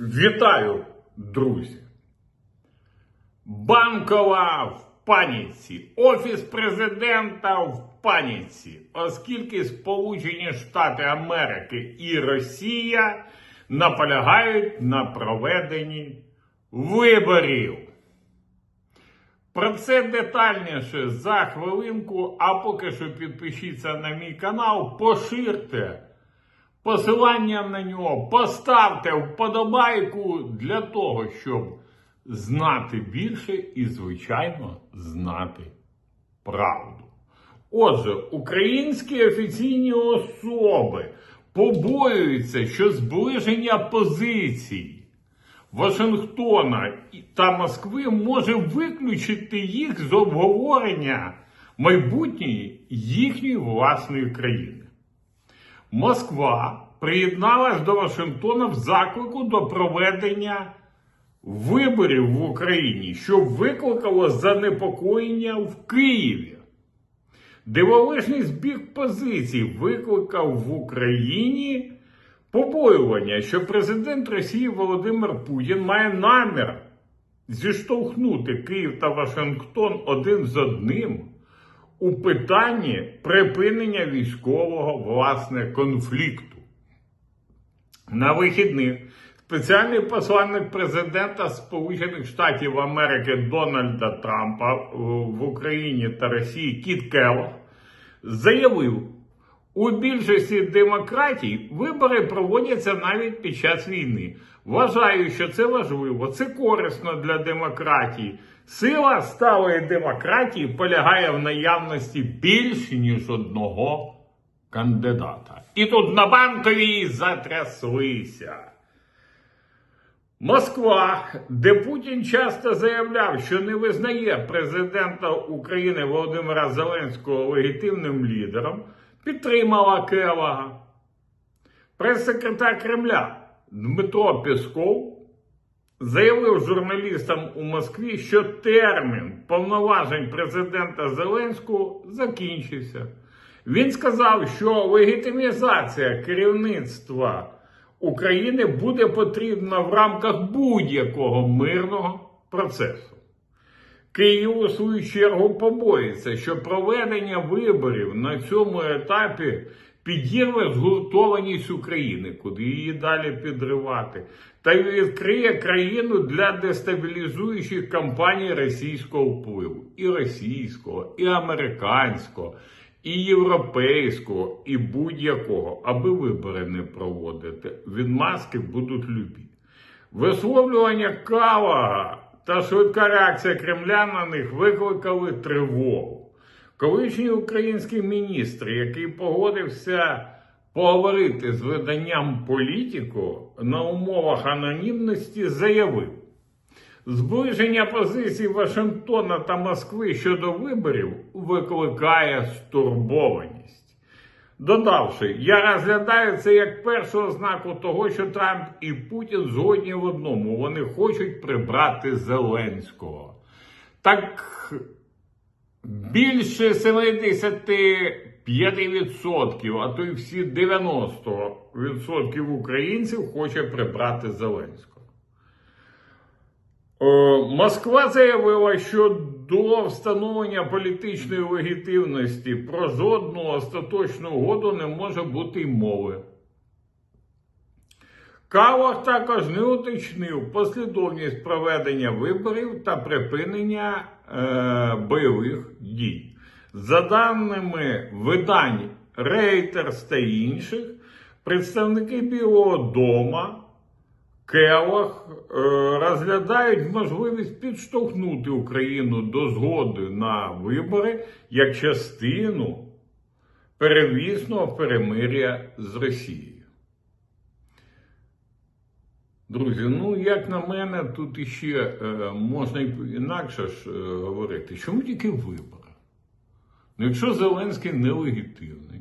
Вітаю, друзі! Банкова в паніці, Офіс президента в паніці, оскільки Сполучені Штати Америки і Росія наполягають на проведенні виборів. Про це детальніше за хвилинку, а поки що підпишіться на мій канал, поширте посилання на нього, поставте вподобайку для того, щоб знати більше і, звичайно, знати правду. Отже, українські офіційні особи побоюються, що зближення позицій Вашингтона та Москви може виключити їх з обговорення майбутньої їхньої власної країни. Москва приєдналась до Вашингтона в заклику до проведення виборів в Україні, що викликало занепокоєння в Києві. Дивовижний збіг позицій викликав в Україні побоювання, що президент Росії Володимир Путін має намір зіштовхнути Київ та Вашингтон один з одним у питанні припинення військового власне конфлікту. На вихідних спеціальний посланник президента Сполучених Штатів Америки Дональда Трампа е, в Україні та Росії Кіт Келлог заявив, у більшості демократій вибори проводяться навіть під час війни. Вважаю, що це важливо, це корисно для демократії. Сила сталої демократії полягає в наявності більш ніж одного кандидата. І тут на банковій затряслися. Москва, де Путін часто заявляв, що не визнає президента України Володимира Зеленського легітимним лідером, підтримала Келага. Прес-секретар Кремля Дмитро Песков заявив журналістам у Москві, що термін повноважень президента Зеленського закінчився. Він сказав, що легітимізація керівництва України буде потрібна в рамках будь-якого мирного процесу. Київ у свою чергу побоїться, що проведення виборів на цьому етапі підірве згуртованість України, куди її далі підривати, та відкриє країну для дестабілізуючих кампаній російського впливу, і російського, і американського, і європейського, і будь-якого, аби вибори не проводити. Відмазки будуть любі. Висловлювання Калага та швидка реакція Кремля на них викликали тривогу. Колишній український міністр, який погодився поговорити з виданням політику на умовах анонімності, заявив, зближення позицій Вашингтона та Москви щодо виборів викликає стурбованість. Додавши, я розглядаю це як першу ознаку того, що Трамп і Путін згодні в одному. Вони хочуть прибрати Зеленського. Так більше 75%, а то й всі 90% українців хоче прибрати Зеленського. Е, Москва заявила, що до встановлення політичної легітимності про жодну остаточну угоду не може бути й мови. Калах також не уточнив послідовність проведення виборів та припинення е, бойових дій. За даними видань Reuters та інших, представники Білого дома Келах е, розглядають можливість підштовхнути Україну до згоди на вибори як частину перевісного перемиря з Росією. Друзі, ну як на мене, тут іще е, можна інакше ж е, говорити. Чому тільки вибори? Ну, якщо Зеленський нелегітимний,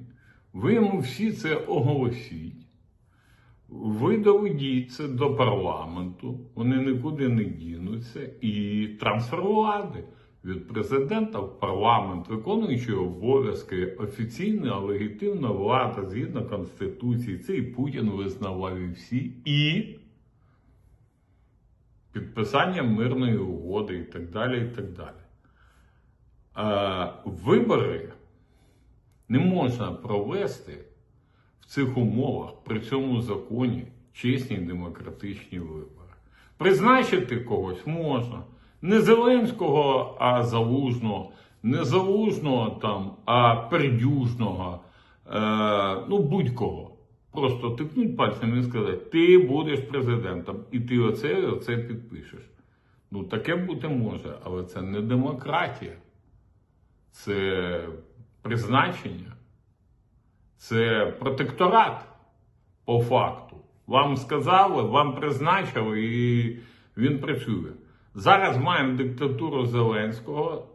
ви йому всі це оголосіть. Ви доведіть це до парламенту, вони нікуди не дінуться, і трансфер влади від президента в парламент, виконуючи обов'язки, офіційна легітимна влада згідно Конституції, це і Путін визнавав і всі, і підписання мирної угоди і так далі. і так далі. Е, вибори не можна провести в цих умовах при цьому законі чесні демократичні вибори. Призначити когось можна. Не Зеленського, а Залужного, не Залужного там, а Пердюжного, е, ну будь-кого. Просто тикнуть пальцем і сказати, ти будеш президентом, і ти оце, оце підпишеш. Ну, таке бути може, але це не демократія. Це призначення, це протекторат по факту. Вам сказали, вам призначили, і він працює. Зараз маємо диктатуру Зеленського,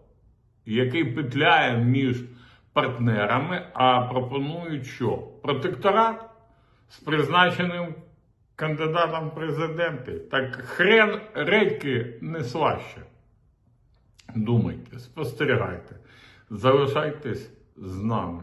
який петляє між партнерами, а пропонують що? Протекторат з призначеним кандидатом в президенти. Так хрен редьки не слаще. Думайте, спостерігайте, залишайтесь з нами.